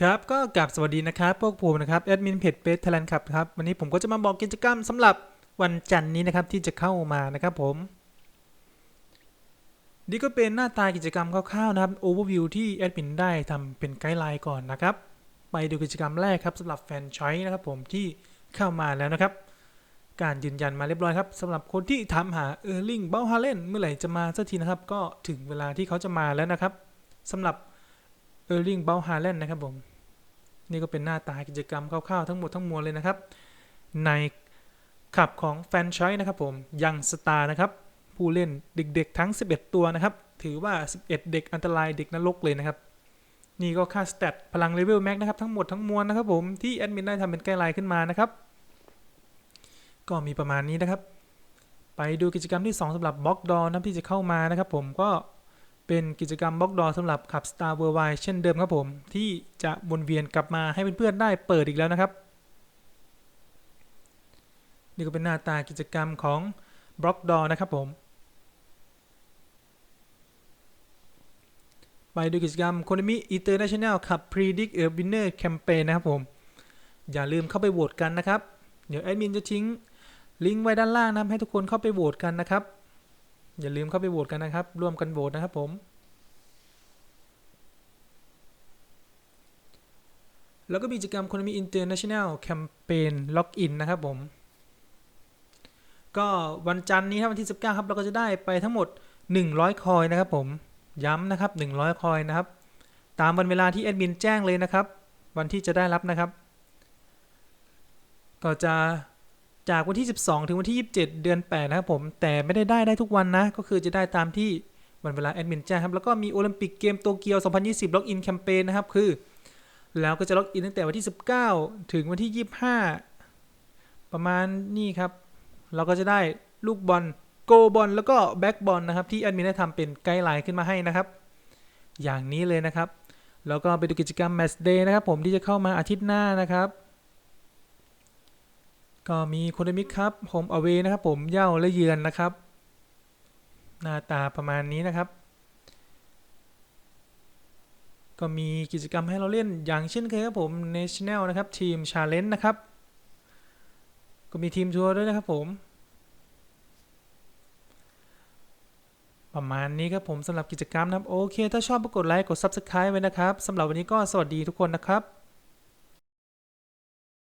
ครับก็กลับสวัสดีนะครับพวกผมนะครับแอดมินเพจเบสไทยแลนด์ครับครับวันนี้ผมก็จะมาบอกกิจกรรมสำหรับวันจันทร์นี้นะครับที่จะเข้ามานะครับผมนี่ก็เป็นหน้าตากิจกรรมคร่าวๆนะครับโอเวอร์วิวที่แอดมินได้ทำเป็นไกด์ไลน์ก่อนนะครับ ไปดูกิจกรรมแรกครับสำหรับแฟนชอยนะครับผมที่เข้ามาแล้วนะครับ การยืนยันมาเรียบร้อยครับสำหรับคนที่ถามหาเออร์ลิงเบลฮาเลนเมื่อไหร่จะมาสักทีนะครับ ก็ถึงเวลาที่เขาจะมาแล้วนะครับสำหรับ เออร์ลิงเบลฮาเลนนะครับผม นี่ก็เป็นหน้าตากิจกรรมคร่าวๆทั้งหมดทั้งมวลเลยนะครับ ในขับของแฟนชอยนะครับผมยังสตาร์นะครับ ผู้เล่นเด็กๆทั้ง 11 ตัวนะครับ ถือว่า 11 เด็กอันตรายเด็กนรกเลยนะครับ นี่ก็ค่าสเตตพลังเลเวลแม็กนะครับทั้งหมดทั้งมวลนะครับผมที่แอดมินได้ทำเป็นไกด์ไลน์ขึ้นมานะครับ ก็มีประมาณนี้นะครับ ไปดูกิจกรรมที่ 2สำหรับบล็อกดอนะที่จะเข้ามานะครับ ผมก็ เป็นกิจกรรมบล็อกดอสำหรับขับ Star w o r l d w i d e เช่นเดิมครับผม ที่จะวนเวียนกลับมาให้เพื่อนๆได้เปิดอีกแล้วนะครับ นี่ก็เป็นหน้าตากิจกรรมของบล็อกดอนะครับผม ไปดูกิจกรรม Konami International Cup Predict a Winner Campaign นะครับผม อย่าลืมเข้าไปโหวตกันนะครับ เดี๋ยวแอดมินจะทิ้งลิงก์ไว้ด้านล่างนะให้ทุกคนเข้าไปโหวตกันนะครับ อย่าลืมเข้าไปโหวตกันนะครับ ร่วมกันโหวตนะครับผม แล้วก็มีกิจกรรม Konami International Campaign Login นะครับผม ก็วันจันทร์นี้ครับวันที่ 19 ครับ เราก็จะได้ไปทั้งหมด 100 คอยนะครับผม ย้ำนะครับ 100 คอยนะครับ ตามวันเวลาที่แอดมินแจ้งเลยนะครับ วันที่จะได้รับนะครับ ก็จะ จากวันที่ 12 ถึงวันที่ 27 เดือน 8 นะครับผม แต่ไม่ได้ได้ได้ทุกวันนะ ก็คือจะได้ตามที่วันเวลาแอดมินแจ้งครับ แล้วก็มีโอลิมปิกเกมโตเกียว 2020 ล็อกอินแคมเปญนะครับ คือ แล้วก็จะล็อกอินตั้งแต่วันที่ 19 ถึงวันที่ 25 ประมาณนี่ครับ เราก็จะได้ลูกบอลโกบอลแล้วก็แบ็กบอลนะครับ ที่แอดมินได้ทำเป็นไกด์ไลน์ขึ้นมาให้นะครับ อย่างนี้เลยนะครับ แล้วก็ไปดูกิจกรรม Match Day นะครับ ผมที่จะเข้ามาอาทิตย์หน้านะครับ ก็มีโคเดมิกครับโฮมอเวนะครับ ผมเย่าและเยือนนะครับ หน้าตาประมาณนี้นะครับ ก็มีกิจกรรมให้เราเล่นอย่างเช่นเคยครับผม National นะครับ ทีม Challenge นะครับ ก็มีทีมทัวร์ด้วยนะครับผม ประมาณนี้ครับผมสำหรับกิจกรรมนะครับ โอเค ถ้าชอบก็กดไลค์กด Subscribe ไว้นะครับสำหรับวันนี้ก็สวัสดีทุกคนนะครับ